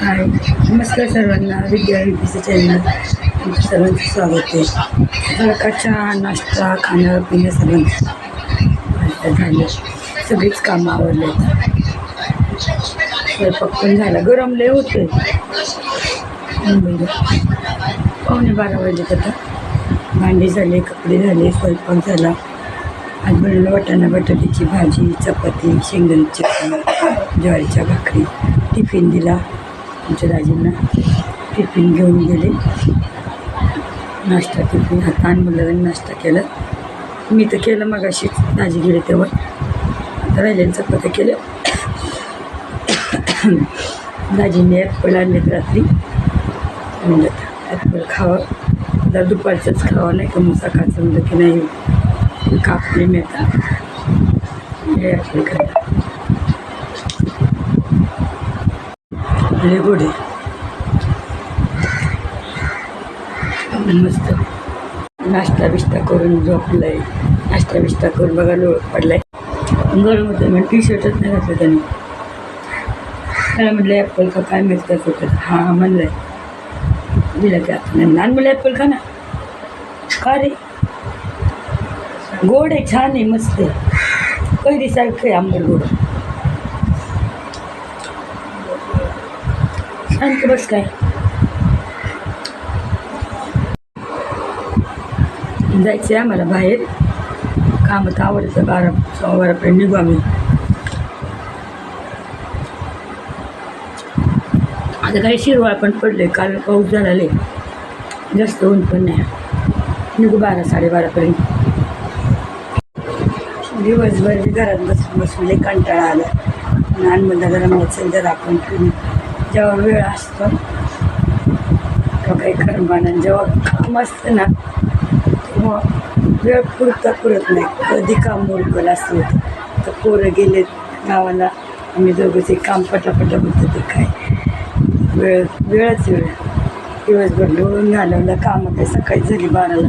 हाय नमस्कार सर्वांना विद्या विपीचं चॅनल सर्वांचं स्वागत आहे. सकाळचा चहा नाश्ता खाणं पिणं सर्वांचं झालं. सगळीच कामं आवडले स्वयंपाक पण झाला. गरम लय होते मुंबईला पावणे बारा वाजले आता. भांडी झाले कपडे झाले स्वयंपाक झाला. आज बनवलं वाटाणा बटाट्याची भाजी चपाती शेंगदाण्याची चटणी ज्वारीच्या भाकरी टिफिन दिला. आमच्या दाजींना टिफिन घेऊन गेले. नाश्ता टिफिन आता मुलांनी नाश्ता केला. मी तर केलं मग अशीच दाजी गेले तेव्हा. आता राहिलेल्या चपात्या केलं. दाजीने ॲपल आणलेत रात्री. म्हणलं ॲपल खावं. जर दुपारचंच खावं नाही का मग सकाळचं म्हणलं की नाही कापले मी आता. हे ॲपल खायला लय गोड आहे मस्त नाश्ता बिष्टा करून झोपलाय. नाश्ता बिष्टा करून बघा लोळ पडलाय. गरम होतं मग टी शर्टच नाही घातलं त्याने. त्याला म्हटलं ॲपल का काय मिळतं होतं हां म्हणलंय. दिलं की आपण लहान मुलं ॲपल खा ना. का रे? गोड आहे छान आहे मस्त आहे. कैरीसारखं आहे आंबट गोड. शांत बस काय जायचं आहे आम्हाला बाहेर. कामात आवडतं बारा सव्वा बारापर्यंत निघू आम्ही. आता काही शिरवाळ पण पडले काल पाऊस झाला जास्त ऊन पण नाही. निघू बारा साडेबारापर्यंत. दिवसभर घरात बसून बसून लई कंटाळा आला. लहान मुलाला जरा मला चल जरा आपण. फिरून जेव्हा वेळ असतो तेव्हा काही खरं जेव्हा काम असतं ना तेव्हा वेळ पुरता पुरत नाही. कधी काम मोरकल असलं तर पोरं गेले गावाला आम्ही दोघं ते काम पटापटा होतं ते काय. वेळ वेळच वेळ. दिवसभर लोळून घालवलं काम काही सकाळी झाली बाराला.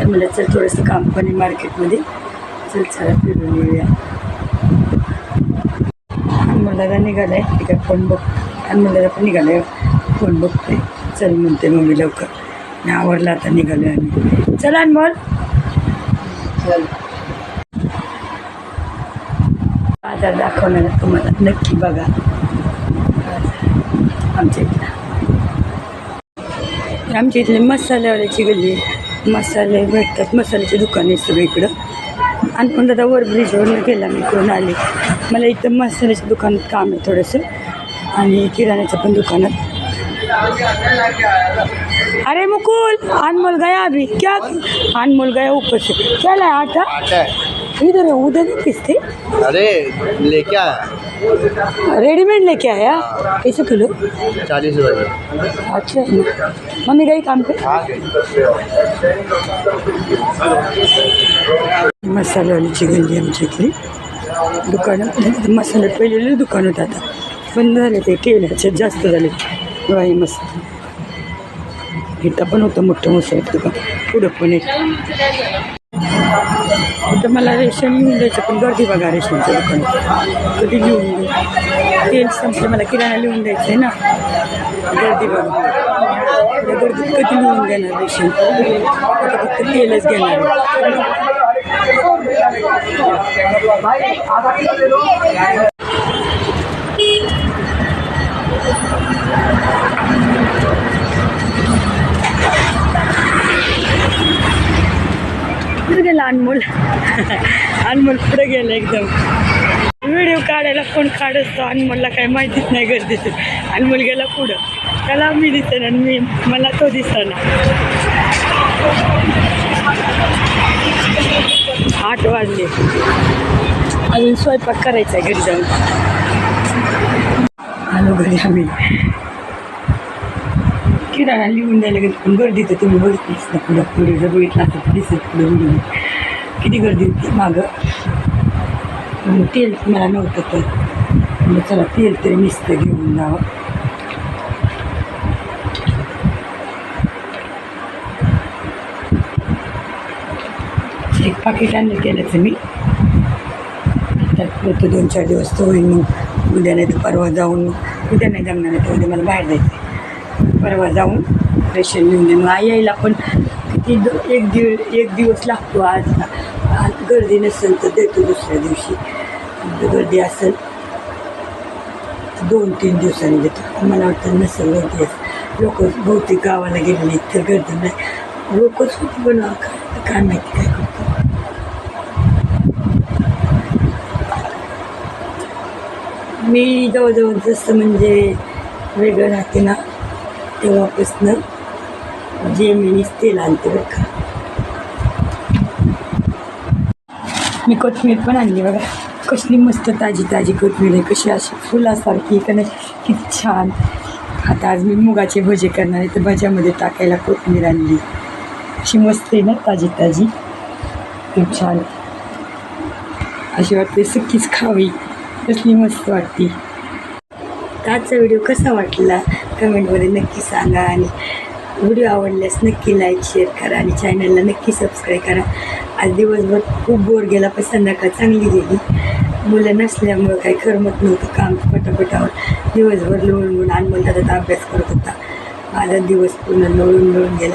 तर मला चल थोडंसं काम पण मार्केटमध्ये चल चला फिरून येऊया. मुलाला निघालाय ते काय फोन बघ. आणि मुलाला पण निघालाय फोन बघतोय. चल म्हणते मम्मी लवकर. आणि आवरला आता निघालोय आम्ही. चला अनमोल. चल. बाजार दाखवणार तुम्हाला. नक्की बघा. आमच्या इथला आमच्या इथले मसाल्यावाल्याची गल्ली. मसाले भेटतात. मसाल्याचे दुकान आहे सगळं इकडं आणि पण दादा वर ब्रिजवरनं गेला मी इकडून आले. मला इथं मसाल्याच्या दुकानात काम आहे थोडंसं. आणि किराण्याचं पण दुकानात. अरे मुकुल अनमोल गया अभी. क्या? अनमोल गया ऊपर से. क्या लाया आटा आता है। इधर उधर किसते अरे लेके आया। रेडीमेड लेके आया? कैसे किलो? चालीस रुपये अच्छा। मम्मी गई काम पे? मसाल्यावालीची गल्ली आमच्या इथली दुकानं मसाले पहिलेले दुकान होतं आता. बंद झाले ते केल्याचे जास्त झाले. वाई मसाले इथं पण होतं मोठं मसाले दुकान. पुढं पण एक. तर मला रेशन लिहून द्यायचं पण गर्दी बघा रेशनच्या दुकानात कधी लिहून दे तेल संपलं मला किराणा लिहून द्यायचं आहे ना. गर्दी बघा. गर्दीत कधी लिहून देणार रेशन? आता फक्त तेलच घेणार अनमोल. अनमोल पुढे गेलं एकदम. व्हिडिओ काढायला कोण काढतो अनमोलला काही माहितीच नाही गरजेचं अनमोल गेला पुढं. त्याला मी दिसेन आणि मी मला तो दिसताना आठ वाजले. अजून स्वयंपाक करायचा आहे घरी जाऊन. आलो घरी आम्ही. किराणा लिहून द्यायला गेलो पण गर्दी तर तुम्ही बघितलीच ना पुढं. पुढे जर बघितलं तर दिसत पुढे किती गर्दी होती मागं? तेल मला नव्हतं तर. मग चला तेल तरी नुसतं घेऊन जावं. एक पाकिट आणलं तेलाचं मी. त्यात दोन चार दिवस तो होईल मग. उद्या नाही तर परवा जाऊन उद्या नाही जमणार नाही तर उद्या मला बाहेर जायचं आहे. परवा जाऊन रेशन घेऊन देऊन मग आई यायला पण की दो- एक दिव एक दिवस लागतो आज. आज गर्दी नसेल तर देतो दुसऱ्या दिवशी. गर्दी असेल दोन तीन दिवसांनी देतो. मला वाटतं नसेल गर्दी असेल. लोक बहुतेक गावाला गेलेले तर गर्दी नाही. लोकच होती पण काय काय माहिती काय करतो मी जवळजवळ जसं म्हणजे वेगळं राहते ना तेव्हापासनं जे तेल आणते बरं का मी कोथमीर पण आणली बघा कसली मस्त ताजी ताजी कोथमीर आहे कशी अशी फुलासारखी का नाही किती छान आता आज मी मुगाचे भजे करणार आहे तर भज्यामध्ये टाकायला कोथमीर आणली अशी मस्त आहे ना ताजी ताजी खूप छान अशी वाटते सुकीच खावी कसली मस्त वाटते आजचा व्हिडिओ कसा वाटला कमेंटमध्ये नक्की सांगा आणि व्हिडिओ आवडल्यास नक्की लाईक शेअर करा आणि चॅनलला नक्की सबस्क्राईब करा. आज दिवसभर खूप बोर गेला पण संध्याकाळ चांगली गेली. मुलं नसल्यामुळं काही करमत नव्हतं काम पटापटावर. दिवसभर लोळून लोळून अनमोल दादा अभ्यास करत होता. माझा दिवस पूर्ण लोळून लोळून गेला.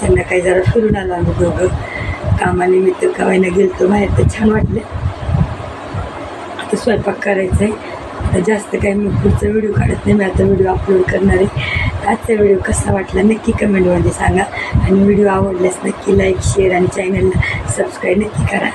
संध्याकाळी जरा फिरून आलो आम्ही दोघं. कामानिमित्त कवायला गेलतो बाहेर तर छान वाटलं. आता स्वयंपाक करायचा आहे आता जास्त काही मी पुढचा व्हिडिओ काढत नाही मी आता व्हिडिओ अपलोड करणार आहे. आजचा व्हिडिओ कसा वाटला नक्की कमेंटमध्ये सांगा. आणि व्हिडिओ आवडल्यास नक्की लाईक शेअर आणि चॅनलला सबस्क्राईब नक्की करा.